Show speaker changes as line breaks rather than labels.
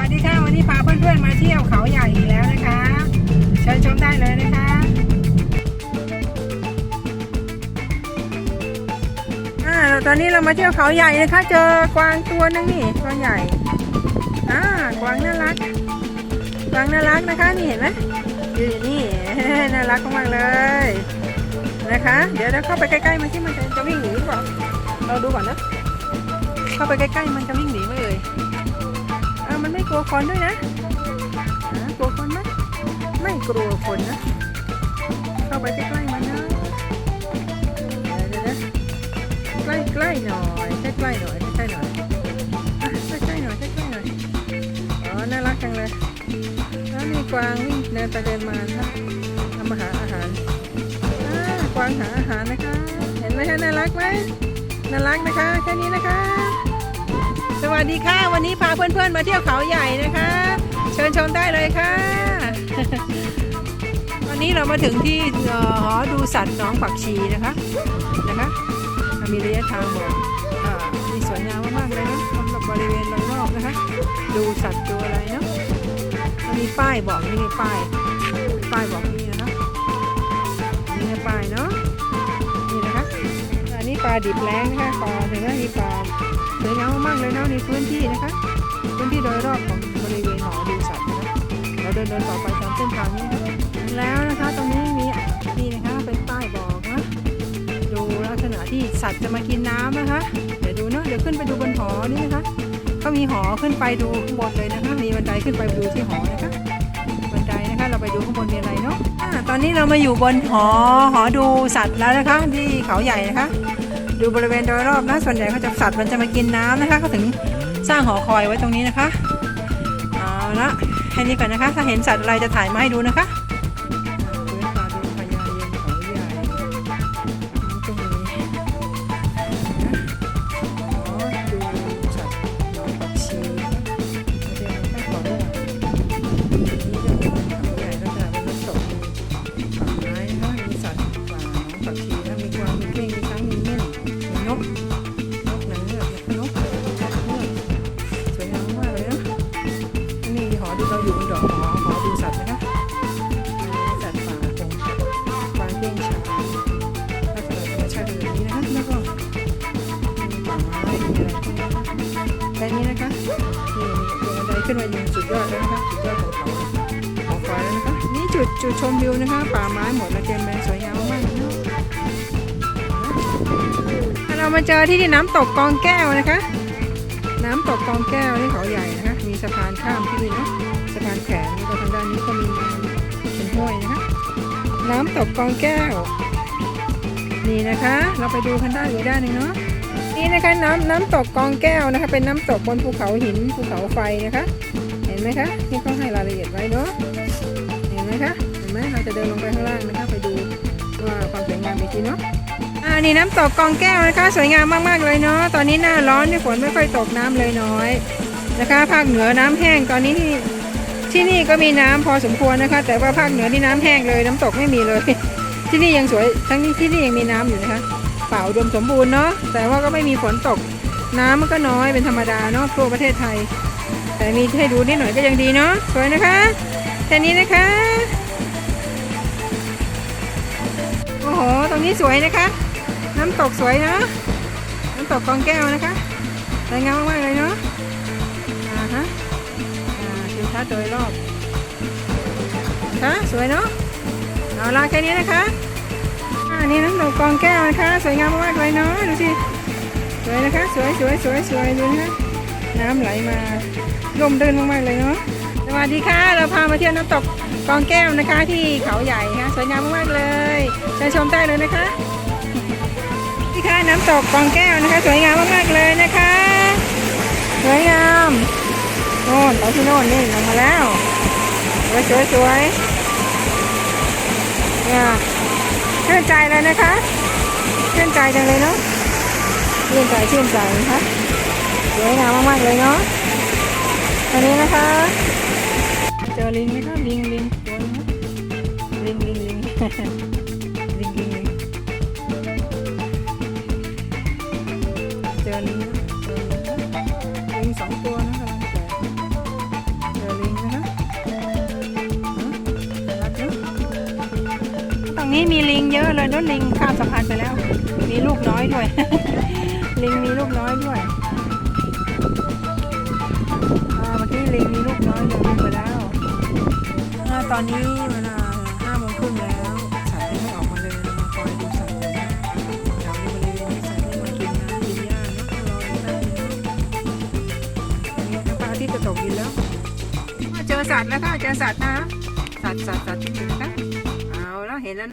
วัสดีค่ะ วันนี้พาเพื่อนๆมาเที่ยวเขาใหญ่อีกแล้วนะคะเชิญชมได้เลยนะคะ อ่า ตอนนี้เรามาเที่ยวเขาใหญ่นะคะ เจอกวางตัวนึงนี่ตัวใหญ่ อ่ากวางน่ารัก กวางน่ารักนะคะนี่เห็นไหมอยู่นี่น่ารักมากเลยนะคะ เดี๋ยวเราเข้าไปใกล้ๆมันที่มันจะวิ่งหนีหรือเปล่าเราดูก่อนนะ เข้าไปใกล้ๆมันจะวิ่งหนีไหมเอ่ย กลัวคนด้วยนะกลัวคนไหมไม่กลัวคนนะ เข้าไปใกล้ๆมันนะเดี๋ยวนะใกล้ๆหน่อยใกล้ๆหน่อยใกล้ๆหน่อยใกล้ๆหน่อยใกล้ๆหน่อยอ๋อน่ารักจังเลยแล้วมีกวางวิ่งเดินไปเดินมานะทำมาหาอาหารกวางหาอาหารนะคะ เห็นไหมคะน่ารักไหมน่ารักนะคะแค่นี้นะคะ สวัสดีค่ะ วันนี้พาเพื่อนๆมาเที่ยวเขาใหญ่นะคะ เชิญชมได้เลยค่ะ วันนี้เรามาถึงที่เอ่อหอดูสัตว์น้องผักชีนะคะนะคะมีระยะทางบอกอ่ามีสวยงามมากๆเลยนะสำหรับบริเวณโดยรอบนะคะ ดูสัตว์ดูอะไรเนาะมีป้ายบอกนี่มีป้ายป้ายบอกนี่นะคะนี่ป้ายเนาะนี่นะคะอันนี้ปลาดิบแรงนะคะปลาเห็นไหมมีปลา สวยงามมากๆเลยเนาะในพื้นที่นะคะ พื้นที่โดยรอบของบริเวณหอดูสัตว์นะคะเราเดินเดินต่อไปตามเส้นทางนี้นะแล้วนะคะตรงนี้มีนี่นะคะเป็นป้ายบอกนะดูลักษณะที่สัตว์จะมากินน้ำนะคะ เดี๋ยวดูเนาะเดี๋ยวขึ้นไปดูบนหอนี่นะคะเขามีหอขึ้นไปดูข้างบนเลยนะคะ มีบันไดขึ้นไปดูที่หอนะคะบันไดนะคะเราไปดูข้างบนมีอะไรเนาะตอนนี้เรามาอยู่บนหอหอดูสัตว์แล้วนะคะ ที่เขาใหญ่นะคะ ดูบริเวณโดยรอบนะ ส่วนใหญ่เขาจะสัตว์มันจะมากินน้ำนะคะเขาถึงสร้างหอคอยไว้ตรงนี้นะคะเอาละแค่นี้ก่อนนะคะ ถ้าเห็นสัตว์อะไรจะถ่ายมาให้ดูนะคะ นี่เราอยู่บนดอกหอหอดูสัตว์นะคะสัตว์ป่าคงกวางเก้งช้างลักษณะธรรมชาติแบบนี้นะคะแล้วก็มีป่าไม้มีอะไรพวกนี้นะคะแต่นี้นะคะนี่นี่บันไดขึ้นมายังสุดยอดแล้วนะคะสุดยอดของเขาของฟ้าแล้วนะคะนี่จุดจุดชมวิวนะคะ ป่าไม้หมดระเกมแบงสวยงามมากเลยเนาะเรามาเจอที่ที่น้ำตกกองแก้วนะคะ น้ำตกกองแก้วที่เขาใหญ่นะคะมีสะพานข้ามที่นี่เนาะสะพานแขวนแล้วก็ทางด้านนี้ก็มีเป็นห้วยนะคะน้ำตกกองแก้ว นี่นะคะ เราไปดูกันด้านอีกด้านหนึ่งเนาะนี่นะคะน้ำน้ำตกกองแก้วนะคะ เป็นน้ำตกบนภูเขาหินภูเขาไฟนะคะ เห็นไหมคะนี่เขาให้รายละเอียดไว้เนาะเห็นไหมคะเห็นไหมเราจะเดินลงไปข้างล่างนะคะ ไปดูว่าความสวยงามอีกทีเนาะ อ่านี่น้ำตกกองแก้วนะคะ สวยงามมากๆเลยเนาะตอนนี้หน้าร้อนที่ฝนไม่ค่อยตกน้ำเลยน้อยนะคะ ภาคเหนือน้ำแห้งตอนนี้ที่ที่นี่ก็มีน้ำพอสมควรนะคะ แต่ว่าภาคเหนือที่น้ำแห้งเลย น้ำตกไม่มีเลย ที่นี่ยังสวยทั้งนี้ที่นี่ยังมีน้ำอยู่นะคะเป่าดมสมบูรณ์เนาะแต่ว่าก็ไม่มีฝนตกน้ำมันก็น้อยเป็นธรรมดาเนาะทั่วประเทศไทย แต่มีให้ดูนิดหน่อยก็ยังดีเนาะสวยนะคะแค่นี้นะคะโอ้โห ตรงนี้สวยนะคะ น้ำตกสวยนะน้ำตกกองแก้วนะคะสวยงามมากๆเลยเนาะอ่าฮะอ่าทิวทัศน์โดยรอบค่ะสวยเนาะเอาละแค่นี้นะคะอ่านี่น้ำตกกองแก้วนะคะ สวยงามมากเลยเนาะดูสิสวยนะคะสวยสวยสวยสวยดูนะคะน้ำไหลมาร่มรื่นมากๆเลยเนาะสวัสดีค่ะ เราพามาเที่ยวน้ำตกกองแก้วนะคะ ที่เขาใหญ่ค่ะสวยงามมากๆเลยเชิญชมได้เลยนะคะ ตกกองแก้วนะคะ สวยงามมากๆเลยนะคะ สวยงามโน่นไปที่โน่นนี่ลงมาแล้วสวยสวยสวยเนี่ยชื่นใจเลยนะคะชื่นใจจังเลยเนาะชื่นใจชื่นใจนะคะสวยงามมากๆเลยเนาะอันนี้นะคะ เจอลิงไหมคะลิงลิงตัวนึงนะลิงลิงลิง อลิงจอลิงลิงสองตัวนะคำลังแตกเจอลิงนะคะตรงนี้มีลิงเยอะเลยนู้นลิงข้ามสะพานไปแล้ว มีลูกน้อยด้วย ลิงมีลูกน้อยด้วยเมื่อกี้ลิงมีลูกน้อยเดินไปแล้วตอนนี้เวลา จะตกดินแล้วเจอสัตว์แล้วค่ะเจอสัตว์นะสัตว์สัตว์สัตว์ที่อยู่นะเอาแล้วเห็นแล้ว